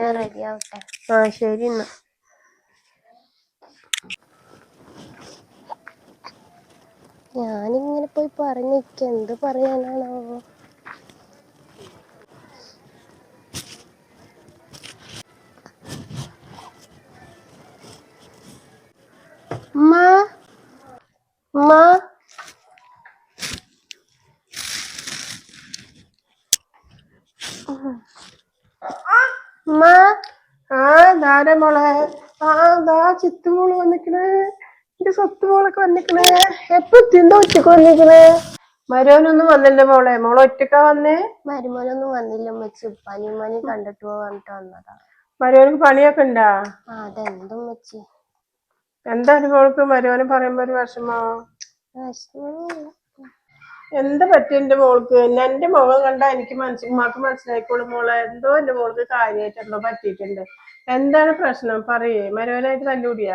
ഞാൻ റെഡി ആവട്ടെ ആ ശരി എന്നാ. ഞാനിങ്ങനെ പോയി പറഞ്ഞിരിക്ക എന്ത് പറയാനാണോ ഉമ്മ ഉമ്മ ഉമ്മ ആ ധാരാ മോളെ. ആ ദാ ചിത്തുമോൾ വന്നിക്കണേ. എന്റെ സ്വത്ത് മോളൊക്കെ വന്നിക്കണേ. എപ്പൊ തിണ്ടോ ഉച്ചയ്ക്ക് വന്നിക്കണേ? മരോനൊന്നും വന്നില്ല മോളെ. മോൾ ഒറ്റക്കാ വന്നേ? മരുമോനൊന്നും വന്നില്ല ഉമ്മച്ചി. ഉപ്പാനി കണ്ടിട്ട് പോവാന്നിട്ട് വന്നതാ. മരുവനക്ക് പണിയൊക്കെ ഉണ്ടാ? ആ അതെന്തും ഉമ്മച്ചി? എന്താ അനുഭവം മരോനെ പറയുമ്പോ ഒരു വിഷമോ? വിഷമമൊന്നുമില്ല. എന്താ പറ്റി എന്റെ മോൾക്ക്? എന്നെ എന്റെ മുഖം കണ്ടാ എനിക്ക് മനസ്സിൽ ഉമ്മാക്ക് മനസ്സിലായിക്കോളും മോളെ. എന്തോ എന്റെ മോൾക്ക് കാര്യമായിട്ട് എന്തോ പറ്റിയിട്ടുണ്ട്. എന്താണ് പ്രശ്നം? പറയേ. മരവനായിട്ട് തല്ലുകൂടിയാ